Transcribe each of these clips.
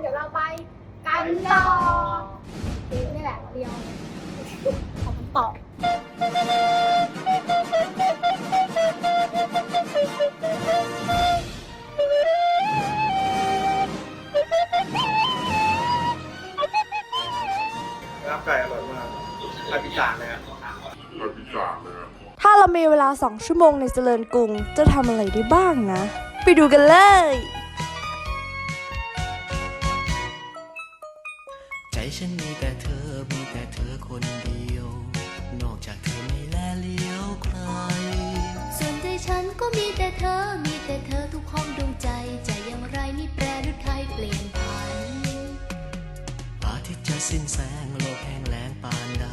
เดี๋ยวเราไปกันต่อเอ๊ะนี่แหละเดียวขอคำตอบลาบไก่อร่อยมากผัดพิจารเลยครับถ้าเรามีเวลา 2 ชั่วโมงในเจริญกรุง จะทำอะไรได้บ้างนะ ไปดูกันเลย สิ้นแสงโลกแห้งแล้งปานใด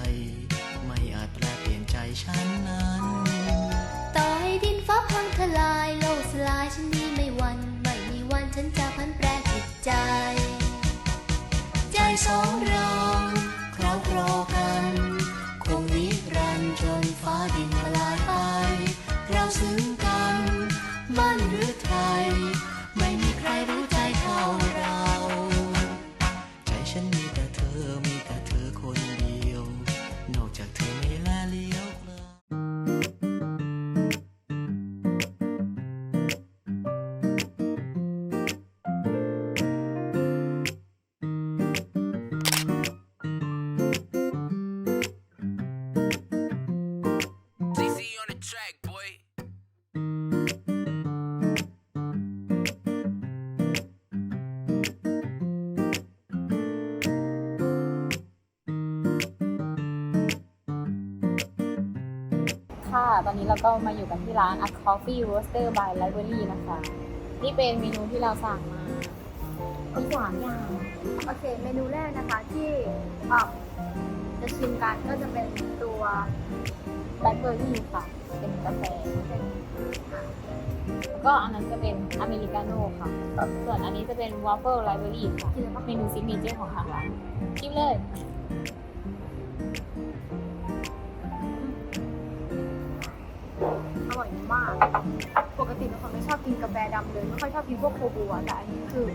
ไม่อาจแปลเปลี่ยนใจฉันนั้น ต่อให้ดินฟ้าพังทลายโลกสลายฉันนี้ไม่หวัน ไม่มีวันฉันจะพันแปรจิตใจ ใจสองเราคราวครอกัน คงนิรันดร์จนฟ้าดินละลายไป เราซึ้ง ตอนนี้เราก็มาอยู่กันที่ร้าน A Coffee Roaster by Library นะคะ นี่เป็นเมนูที่เราสั่งมามีสามอย่างโอเค เมนูแรกนะคะที่อะจะชิมกันก็จะเป็นตัวแบล็คเบอร์รี่ค่ะ เป็นกาแฟแล้วก็อันนั้นจะเป็นอเมริกาโน่ค่ะ ส่วนอันนี้จะเป็นว a f เฟิลไลบรารีค่ะเมนูซิกเนเจอร์ของทางร้านชิมเลย อร่อยมาก ปกติเป็นคนไม่ชอบกินกาแฟดำเลย ไม่ค่อยชอบกินพวกโคบัวแต่อันนี้คือ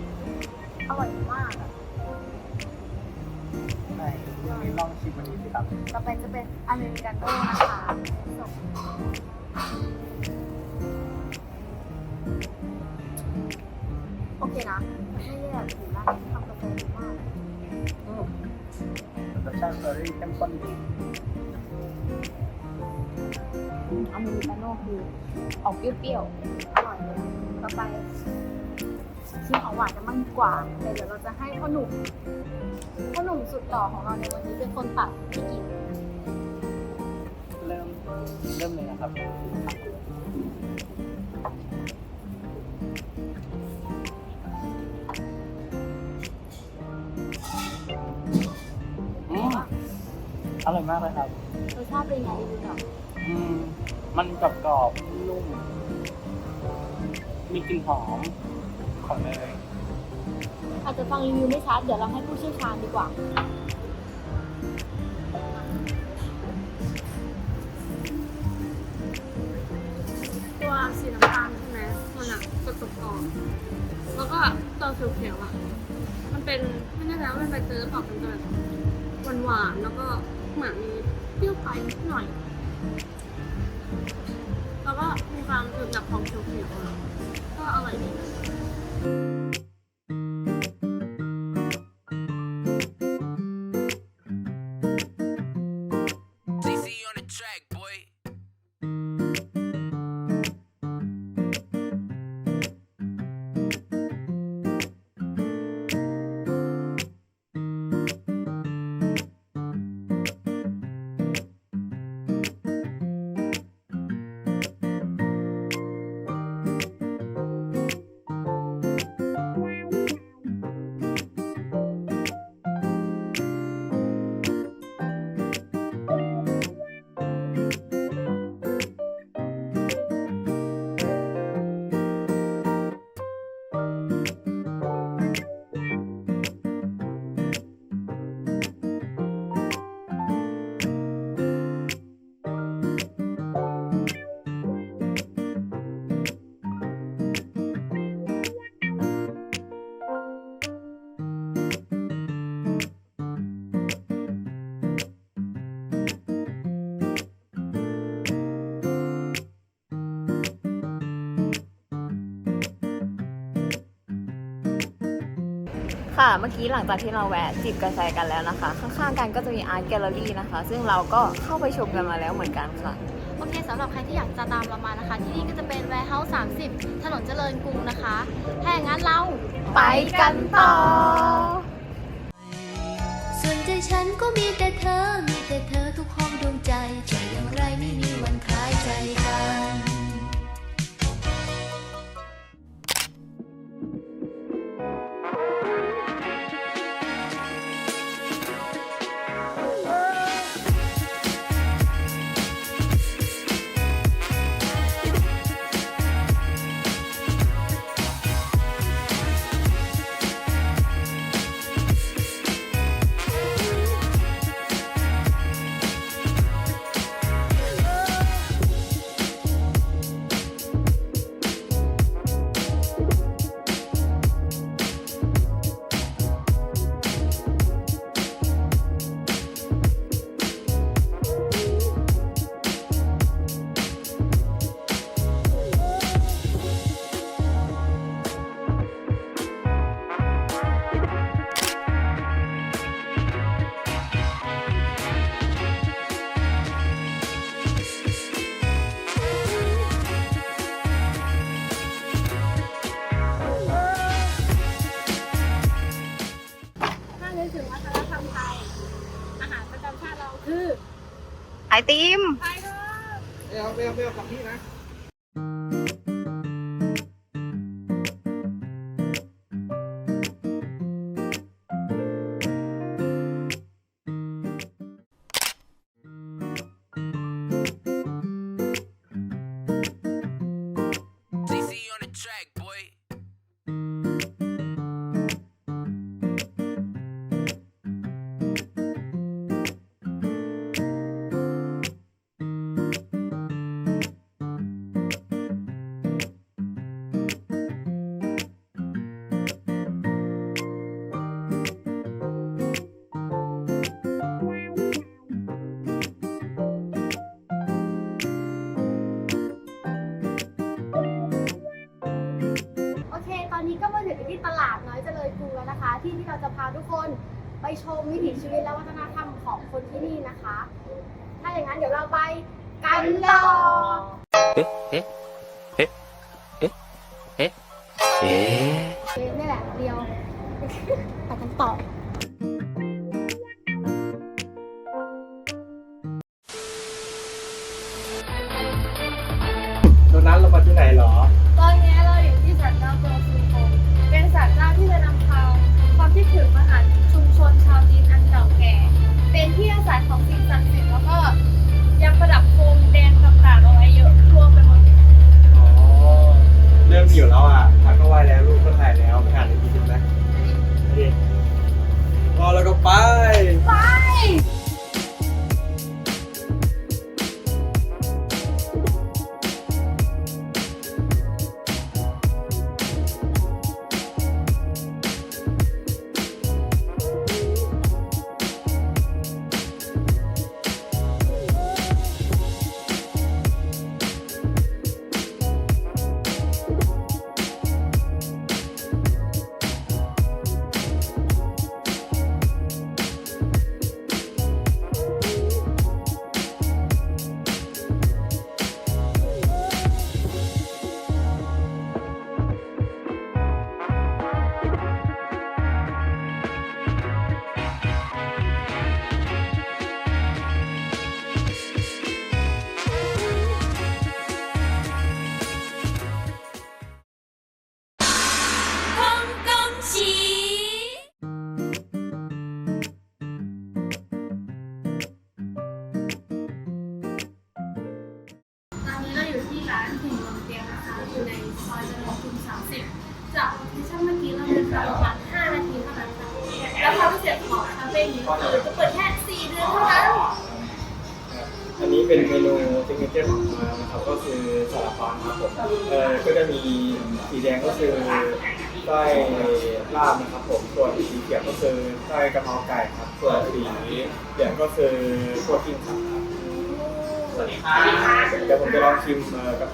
อร่อยมากอะไหนนี่ลองชิมวันนี้สิครับต่อไปจะเป็นอเมริกาโน่นะคะโอเคนะไม่แย่ถือร้านนี้ทำกาแฟดีมากรสชาติเบอร์รี่เข้มข้นดี อเมริกาโน่คือออกเปรี้ยวอร่อยเลยต่อไปชิมของหวานกันบ้างดีกว่าแต่เดี๋ยวเราจะให้พ่อหนุ่มพ่อหนุ่มสุดหล่อของเราในวันนี้เป็นคนตัดพี่กินเริ่มเริ่มเลยนะครับอืมอร่อยมากเลยครับๆรสชาติเป็นยังไงรีวิวหน่อยอืม มันกรอบกรอบๆนุ่มมีกลิ่นหอมของเนยอาจจะฟังรีวิวไม่ชัดเดี๋ยวเราให้ผู้เชี่ยวชาญดีกว่า ตัวสีน้ำตาลใช่ไหมมันอะกรอบกรอบๆแล้วก็ตัวเขียวๆอะมันเป็นไม่แน่ใจว่าเป็นใบเตยหรือเปล่าเป็นแบบหวานๆแล้วก็เหมือนมีเปรี้ยวไปนิดหน่อย แล้วก็มีความกรึบกับของเขียวๆก็อร่อยดี ค่ะ เมื่อกี้หลังจากที่เราแวะจิบกาแฟกันแล้วนะคะ ข้างๆกันก็จะมีอาร์ตแกลเลอรี่นะคะ ซึ่งเราก็เข้าไปชมกันมาแล้วเหมือนกันค่ะ โอเคสำหรับใครที่อยากจะตามเรามานะคะ ที่นี่ก็จะเป็น Warehouse 30 ถนนเจริญกรุงนะคะ ถ้าอย่างนั้นเราไปกันต่อ ส่วนใจฉันก็มีแต่เธอ มีแต่เธอทุกห้องดวงใจใจอย่างไรไม่มีวันคล้ายใจกัน คือไอติมไทยครับไม่เอาไม่เอาไม่เอากับพี่นะ ที่ที่เราจะพาทุกคนไปชมวิถีชีวิตและวัฒนธรรมของคนที่นี่นะคะ ถ้าอย่างนั้นเดี๋ยวเราไปกันต่อเอ๊ะเอ๊ะเอ๊ะเอ๊ะเอ๊ะเอ๊ะนี่แหละเดียวไปกันต่อ เป็เมนูซิกเนเจอร์ของรานะครับก็คือสลัดปลาครับผมเอ่อก็จะมีสีแดงก็คือไส้ลาบนะครับผมส่วนสีเขียวก็คือไส้กระเพราไก่ครับส่วนสีเหลืองก็คือพวกกิ้งครับสวัสดีค่ะเดี๋ยวผมจะลองชิมเอ่อกับ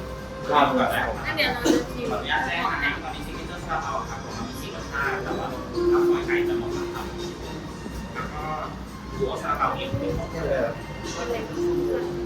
ลาบก่อนนะครับงั้นเดี๋ยวลองชิมขออนุญาตแจ้นะครับตอนนี้ซิกเนเจอร์ซาลาเปาครับผมมีสี่รสชาติแต่ว่าข้าวซอยไก่จะหมดครับแล้วก็หัวสาลาเปาเองเป็นของเธอ Thank.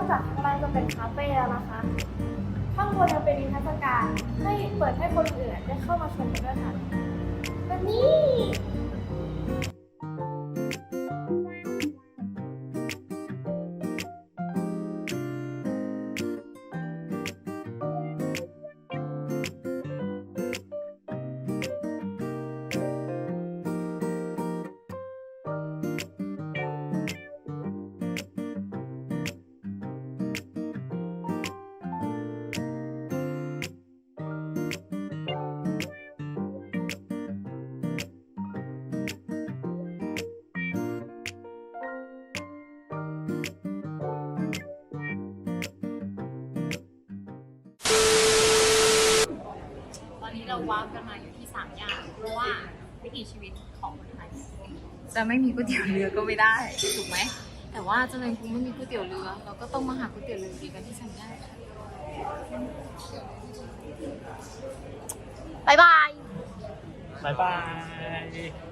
อกจากข้างล่างจะเป็นคาเฟ่แล้วนะคะ ข้างบนยังเป็นนิทรรศการให้เปิดให้คนอื่นได้เข้ามาชมกันด้วยค่ะแบบนี้ ว้าวกันมาอยู่ที่สามย่านเพราะว่าวิถีชีวิตของคนไทยจะไม่มีก๋วยเตี๋ยวเรือก็ไม่ได้ถูกไหมแต่ว่าเจริญกรุงไม่มีก๋วยเตี๋ยวเรือเราก็ต้องมาหาก๋วยเตี๋ยวเรือกินกันที่สามย่านบายบายบ๊ายบาย